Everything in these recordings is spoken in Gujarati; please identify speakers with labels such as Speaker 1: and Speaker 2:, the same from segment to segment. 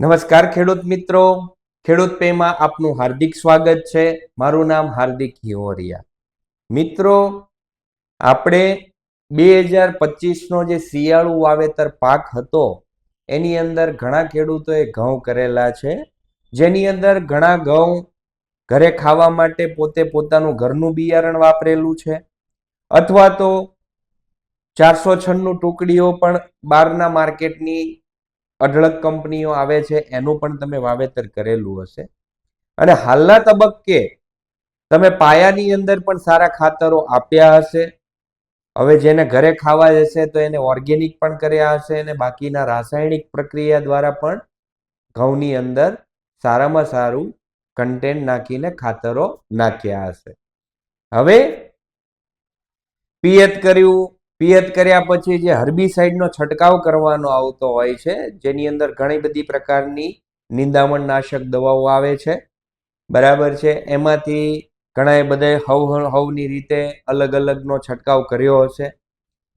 Speaker 1: નમસ્કાર ખેડૂત મિત્રો. ખેડૂત પેમાં આપનું હાર્દિક સ્વાગત છે. મારું નામ હાર્દિક હિવોરિયા મિત્રો, આપણે બે હજાર પચીસનો જે શિયાળુ વાવેતર પાક હતો, એની અંદર ઘણા ખેડૂતોએ ઘઉં કરેલા છે. જેની અંદર ઘણા ઘઉં ઘરે ખાવા માટે પોતે પોતાનું ઘરનું બિયારણ વાપરેલું છે. અથવા તો ચારસો છન્નું ટુકડીઓ પણ બહારના માર્કેટની અઢળક કંપનીઓ આવે છે, એનું પણ તમે વાવેતર કરેલું હશે. અને હાલના તબક્કે તમે પાયાની અંદર પણ સારા ખાતરો આપ્યા હશે. હવે જેને ઘરે ખાવા જશે તો એને ઓર્ગેનિક પણ કર્યા હશે અને બાકીના રાસાયણિક પ્રક્રિયા દ્વારા પણ ઘઉંની અંદર સારામાં સારું કન્ટેન્ટ નાખીને ખાતરો નાખ્યા હશે. હવે પિયત કર્યું પિયત કર્યા પછી જે હર્બિસાઇડનો છંટકાવ કરવાનો આવતો હોય છે, જેની અંદર ઘણી બધી પ્રકારની નિંદામણ નાશક દવાઓ આવે છે. બરાબર છે, એમાંથી ઘણા બધા હવ, હવની રીતે અલગ અલગનો છંટકાવ કર્યો હશે.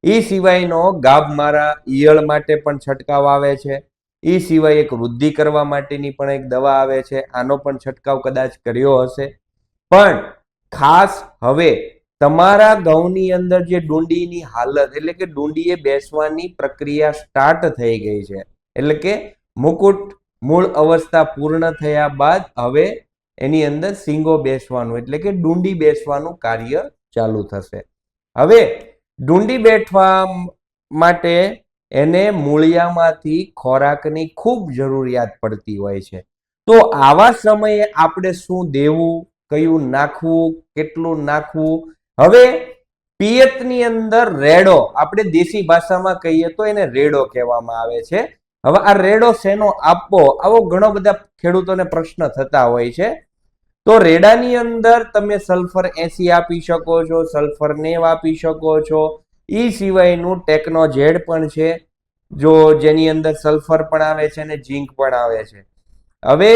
Speaker 1: એ સિવાયનો ગાભ મારા ઈયળ માટે પણ છંટકાવ આવે છે. એ સિવાય એક વૃદ્ધિ કરવા માટેની પણ એક દવા આવે છે, આનો પણ છંટકાવ કદાચ કર્યો હશે. પણ ખાસ હવે તમારા ઘઉંની અંદર જે ડુંડીની હાલત, એટલે કે ડુંડીએ બેસવાની પ્રક્રિયા સ્ટાર્ટ થઈ ગઈ છે. એટલે કે મુકુટ મૂળ અવસ્થા પૂર્ણ થયા બાદ હવે એની અંદર સિંગો બેસવાનું, એટલે કે ડુંડી બેસવાનું કાર્ય ચાલુ થશે. હવે ડુંડી બેઠવા માટે એને મૂળિયામાંથી ખોરાકની ખૂબ જરૂરિયાત પડતી હોય છે. તો આવા સમયે આપણે શું દેવું, કયું નાખવું, કેટલું નાખવું હવે પિયતની અંદર રેડો, આપણે દેશી ભાષામાં કહીએ તો એને રેડો કહેવામાં આવે છે. હવે આ રેડો શેનો આપવો? આવો ઘણો બધા ખેડૂતોને પ્રશ્ન થતા હોય છે. તો રેડાની અંદર તમે સલ્ફર એસી આપી શકો છો, સલ્ફર નેવ આપી શકો છો. એ સિવાયનું ટેકનોજેડ પણ છે. જો જેની અંદર સલ્ફર પણ આવે છે અને ઝીંક પણ આવે છે. હવે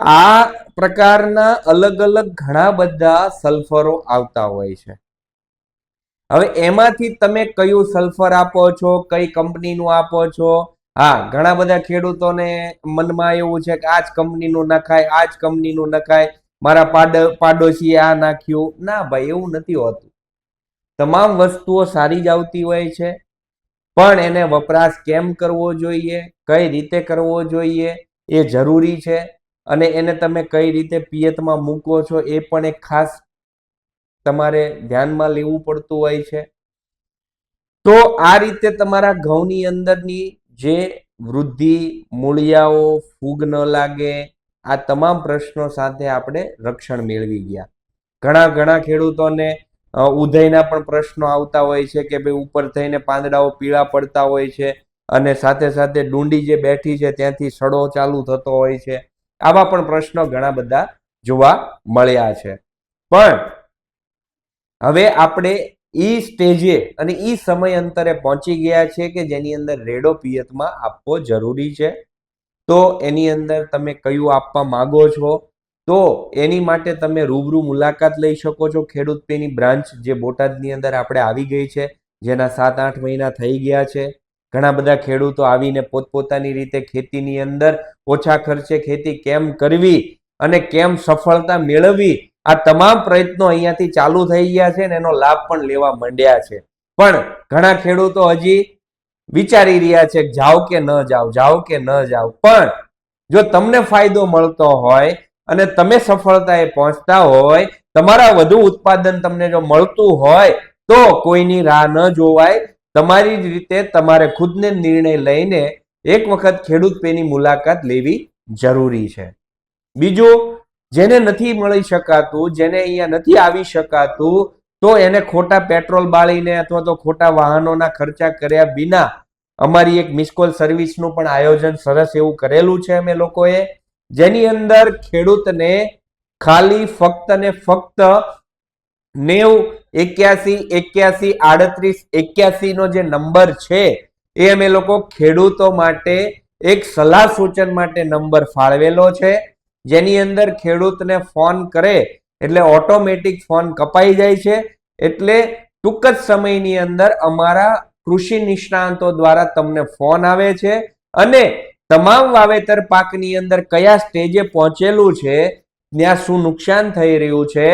Speaker 1: આ પ્રકારના અલગ અલગ ઘણા બધા સલ્ફરો આવતા હોય છે. હવે એમાંથી તમે કયું સલ્ફર આપો છો, કઈ કંપનીનું આપો છો? હા, ઘણા બધા ખેડૂતોને મનમાં એવું છે કે આ જ કંપનીનું નખાય, આ જ કંપનીનું નખાય. મારા પાડ, પાડોશીએ આ નાખ્યું. ના ભાઈ, એવું નથી હોતું. તમામ વસ્તુઓ સારી જ આવતી હોય છે. પણ એને વપરાશ કેમ કરવો જોઈએ? કઈ રીતે કરવો જોઈએ? એ જરૂરી છે. અને એને તમે કઈ રીતે પિયતમાં મૂકો છો એ પણ એક ખાસ તમારે ધ્યાનમાં લેવું પડતું હોય છે. તો આ રીતે તમારા ઘઉંની અંદરની જે વૃદ્ધિ, મૂળિયાઓ, ફૂગ ન લાગે, આ તમામ પ્રશ્નો સાથે આપણે રક્ષણ મેળવી ગયા. ઘણા ઘણા ખેડૂતોને ઉધયના પણ પ્રશ્નો આવતા હોય છે કે ભાઈ ઉપર થઈને પાંદડાઓ પીળા પડતા હોય છે અને સાથે સાથે ડુંડી જે બેઠી છે ત્યાંથી સડો ચાલુ થતો હોય છે. આવા પણ પ્રશ્નો ઘણા બધા જોવા મળ્યા છે. પણ હવે આપણે ઈ સ્ટેજે અને ઈ સમય અંતરે પહોંચી ગયા છે કે જેની અંદર રેડો પિયતમાં આપવો જરૂરી છે. તો એની અંદર તમે કયું આપવા માંગો છો? તો એની માટે તમે રૂબરૂ મુલાકાત લઈ શકો છો ખેડૂત પેની બ્રાન્ચ જે બોટાદની અંદર આપણે આવી ગઈ છે, જેના સાત આઠ મહિના થઈ ગયા છે. ઘણા બધા ખેડૂતો આવીને પોતપોતાની રીતે ખેતીની અંદર ઓછા ખર્ચે ખેતી કેમ કરવી અને કેમ સફળતા મેળવવી આ તમામ પ્રયત્નો અહીંયાથી ચાલુ થઈ ગયા છે ને એનો લાભ પણ લેવા માંડ્યા છે. પણ ઘણા ખેડૂતો હજી વિચારી રહ્યા છે જાઓ કે ન જાઓ જાઓ કે ન જાઓ. પણ જો તમને ફાયદો મળતો હોય અને તમે સફળતાએ પહોંચતા હોય, તમારા વધુ ઉત્પાદન તમને જો મળતું હોય, તો કોઈની રાહ ન જોવાય. તમારી જ રીતે તમારે ખુદને નિર્ણય લઈને એક વખત ખેડૂત પેની મુલાકાત લેવી જરૂરી છે. બીજું, જેને નથી મળી શકાતું, જેને અહીંયા નથી આવી શકાતું, તો એને ખોટા પેટ્રોલ બાળીને અથવા તો ખોટા વાહનોના ખર્ચા કર્યા વિના અમારી એક મિસકોલ સર્વિસનું પણ આયોજન સરસ એવું કરેલું છે અમે લોકોએ, જેની અંદર ખેડૂતને ખાલી ફક્ત ને ફક્ત નેવ એક્યાસી એક્યાસી, આડત્રીસ એક્યાસી નો જે નંબર છે, એ અમે લોકો ખેડૂતો માટે એક સલાહ સૂચન માટે નંબર ફાળવેલો છે. જેની અંદર ખેડૂતને ફોન કરે, એટલે ઓટોમેટિક ફોન કપાઈ જાય છે. એટલે ટૂંક જ સમયની અંદર અમારા કૃષિ નિષ્ણાંતો દ્વારા તમને ફોન આવે છે. અને તમામ વાવેતર પાકની અંદર કયા સ્ટેજે પહોંચેલું છે, ત્યાં શું નુકસાન થઈ રહ્યું છે,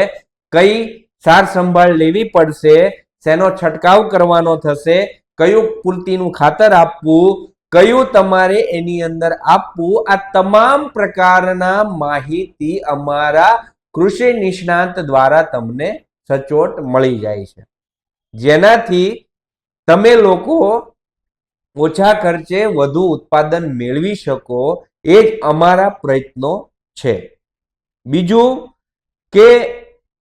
Speaker 1: કઈ સાર સંભાળ લેવી પડશે, શેનો છંટકાવ કરવાનો થશે, કયું પૂરતીનું ખાતર આપવું, કયું તમારે એની અંદર આપવું, આ તમામ પ્રકારના માહિતી અમારા કૃષિ નિષ્ણાંત દ્વારા તમને સચોટ મળી જાય છે. જેનાથી તમે લોકો ઓછા ખર્ચે વધુ ઉત્પાદન મેળવી શકો, એ જ અમારા પ્રયત્નો છે. બીજું કે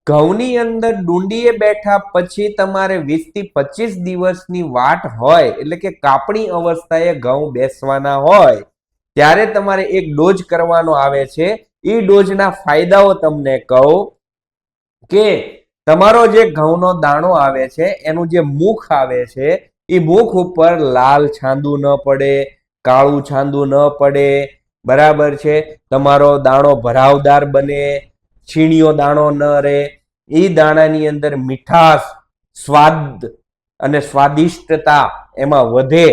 Speaker 1: ઘઉંની અંદર ડુંડીએ બેઠા પછી તમારે વીસથી પચીસ દિવસની વાટ હોય, એટલે કે કાપણી અવસ્થાએ ઘઉં બેસવાના હોય, ત્યારે તમારે એક ડોઝ કરવાનો આવે છે. એ ડોઝના ફાયદાઓ તમને કહું કે તમારો જે ઘઉંનો દાણો આવે છે, એનું જે મુખ આવે છે એ મુખ ઉપર લાલ છાંદું ન પડે, કાળું છાંદું ન પડે, બરાબર છે? તમારો દાણો ભરાવદાર બને છીણીયો દાણો ન રહે, એ દાણાની અંદર મીઠાશ, સ્વાદ અને સ્વાદિષ્ટતા એમાં વધે.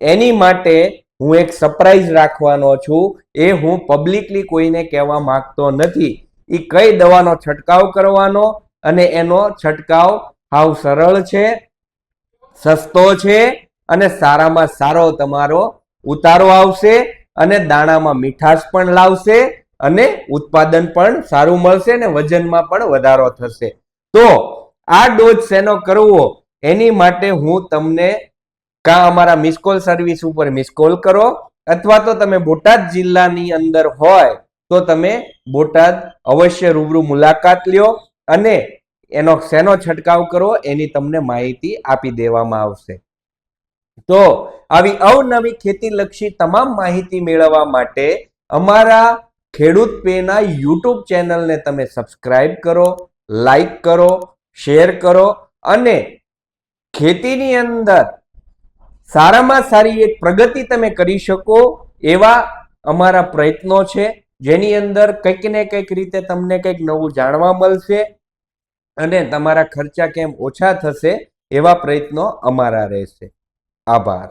Speaker 1: એની માટે હું એક સરપ્રાઈઝ રાખવાનો છું. એ હું પબ્લિકલી કોઈને કહેવા માંગતો નથી. એ કઈ દવાનો છંટકાવ કરવાનો અને એનો છંટકાવ હાવ સરળ છે, સસ્તો છે અને સારામાં સારો તમારો ઉતારો આવશે અને દાણામાં મીઠાશ પણ લાવશે. અને ઉત્પાદન પણ સારું મળશે અને વજનમાં પણ વધારો થશે. તો આ ડોઝ શેનો કરવો? એની માટે હું તમને કાં અમારા મિસકોલ સર્વિસ ઉપર મિસકોલ કરો, અથવા તો તમે બોટાદ જિલ્લાની અંદર હોય, તો તમે બોટાદ અવશ્ય રૂબરૂ મુલાકાત લ્યો અને એનો શેનો છંટકાવ કરો એની તમને માહિતી આપી દેવામાં આવશે. તો આવી અવનવી ખેતીલક્ષી તમામ માહિતી મેળવવા માટે અમારા ખેડૂત પેના યુટ્યુબ ચેનલને તમે સબસ્ક્રાઇબ કરો લાઈક કરો, શેર કરો અને ખેતીની અંદર સારામાં સારી એક પ્રગતિ તમે કરી શકો એવા અમારા પ્રયત્નો છે, જેની અંદર કંઈક ને કંઈક રીતે તમને કંઈક નવું જાણવા મળશે અને તમારા ખર્ચા કેમ ઓછા થશે એવા પ્રયત્નો અમારા રહેશે. આભાર.